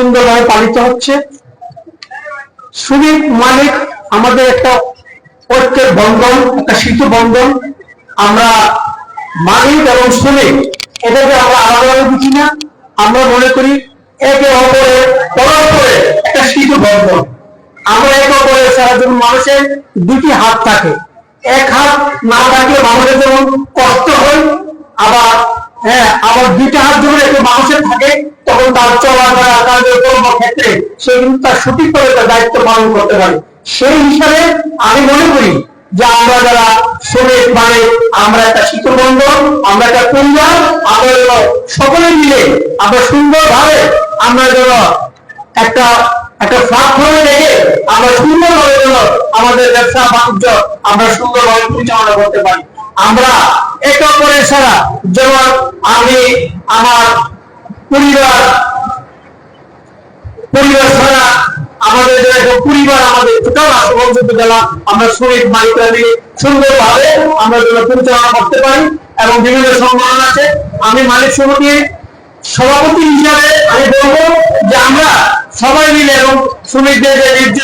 সুন্দরভাবে পালিত হচ্ছে। শ্রমিক মালিক আমাদের একটা ঐক্যের বন্ধন, একটা শীত বন্ধন। আমরা মালিক এবং শ্রমিক এটাকে আমরা আলাদাভাবে বুঝি না। আমরা মনে করি একে অপরের পরস্পরে একটা শীত বন্ধন। আমরা একে অপরের সারা যখন মানুষের দুটি হাত থাকে। এক হাত না থাকলে মানুষের যেমন কষ্ট হয়, আবার হ্যাঁ মনে সকলে মিলে আমরা সুন্দরভাবে আমরা যেন একটা একটা প্ল্যাটফর্মে রেখে আমরা সুন্দরভাবে যেন আমাদের ব্যবসা বাণিজ্য আমরা সুন্দরভাবে পরিচালনা করতে পারি। আমরা একে অপরের ছাড়া যেমন আমি, আমার পরিবার পরিবার ছাড়া আমাদের একটা পরিবার আমাদের টোটাল আমরা মিলে সুন্দরভাবে আমরা যেন পরিচালনা করতে পারি এবং বিভিন্ন সংগঠন আছে। আমি মালিক সমিতির সভাপতি হিসাবে আমি বলব যে আমরা সবাই মিলে এবং শ্রমিকদের যে ন্যায্য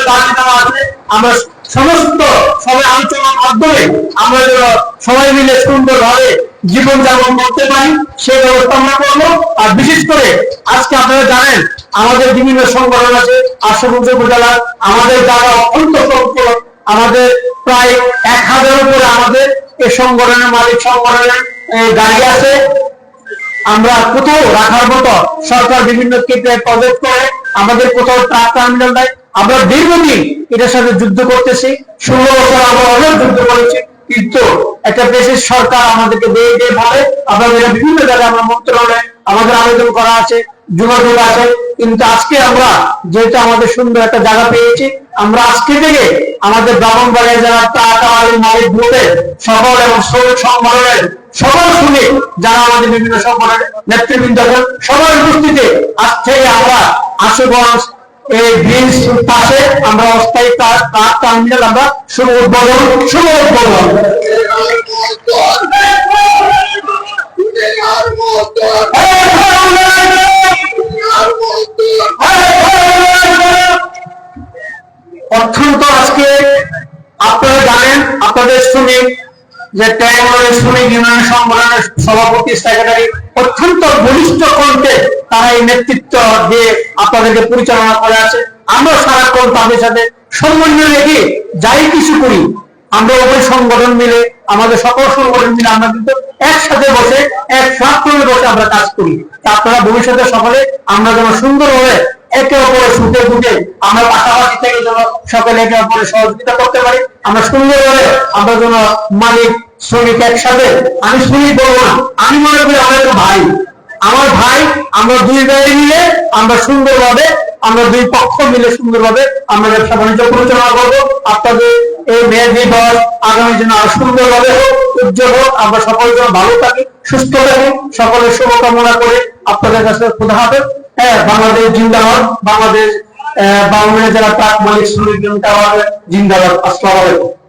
আছে, আমরা সমস্ত সবাই আলোচনার মাধ্যমে আমরা যেন সবাই মিলে সুন্দরভাবে জীবন যাপন করতে পারি সে ব্যবস্থা আমরা করব। আর বিশেষ করে আজকে আপনারা জানেন আমাদের বিভিন্ন সংগঠন আছে আশুগঞ্জ উপজেলা আমাদের যারা অত্যন্ত আমাদের প্রায় এক হাজার উপরে আমাদের এই সংগঠনের মালিক সংগঠনের এ, গাড়ি আছে। আমরা কোথাও রাখার মতো সরকার বিভিন্ন প্রজেক্ট করে আমাদের কোথাও ট্রাক টার্মিনাল দেয় আমরা দীর্ঘদিন এটার সাথে যুদ্ধ করতেছি। ষোলো বছর আমরা অনেক যুদ্ধ করেছি। কিন্তু একটা দেশের সরকার আমাদেরকে দিয়ে দিয়ে বিভিন্ন জায়গায় আমরা মন্ত্রণালয়ে আমাদের আবেদন করা আছে, যোগাযোগ আছে। কিন্তু আজকে আমরা যেহেতু আমাদের সুন্দর একটা জায়গা পেয়েছি, আমরা আজকে থেকে আমাদের ব্রাহ্মণবাড়িয়া যারা টাকা মালিক সকল এবং শ্রমিক সকল শুনে যারা আমাদের বিভিন্ন সংগঠনের নেতৃবৃন্দ সবার উপস্থিতি আজ থেকে আমরা আশুগঞ্জ এই ব্রিজ পাশে আমরা অস্থায়ী ট্রাক টার্মিনাল আমরা শুভ উদ্বোধন শুভ উদ্বোধন আজকে আপনারা জানেন, আপনাদের শ্রমিক, যে ট্যাঙ্গলের শ্রমিক ইউনিয়ন সংগঠনের সভাপতি সেক্রেটারি অত্যন্ত তারা এই নেতৃত্ব দিয়ে আপনাদেরকে পরিচালনা করে আছে। আমরা সারাক্ষণ তাদের সাথে সমন্বয় রেখে যাই কিছু করি। আমরা উভয় সংগঠন মিলে, আমাদের সকল সংগঠন মিলে আমরা কিন্তু একসাথে বসে এক প্ল্যাটফর্মে বসে আমরা কাজ করি। তা আপনারা ভবিষ্যতে সকলে আমরা যেন সুন্দরভাবে একে অপরের সুখে দুঃখে আমরা পাশাপাশি থেকে যেন সকলে একে অপরের সহযোগিতা করতে পারি। আমরা সুন্দরভাবে আমরা যেন মালিক, শ্রমিক একসাথে, আমি শ্রমিক বলব না, আমি মনে করি আমার ভাই। আমার ভাই আমরা দুই ভাই মিলে আমরা সুন্দরভাবে আমরা দুই পক্ষ মিলে সুন্দরভাবে আমরা ব্যবসা বাণিজ্য পরিচালনা করব। আপনাদের এই মেয়ের দিবস আগামী দিনে আরও সুন্দরভাবে হোক উজ্জ্বল হোক। আমরা সকল যেন ভালো থাকি সুস্থ থাকি সকলের শুভকামনা করে। আপনাদের কাছে খোদা হবে হ্যাঁ বাংলাদেশ জিন্দাবাদ। বাংলাদেশ আহ, বাংলাদেশ যারা প্রাক মালিক শ্রমিক জিন্দাবাদ। আসসালামু আলাইকুম।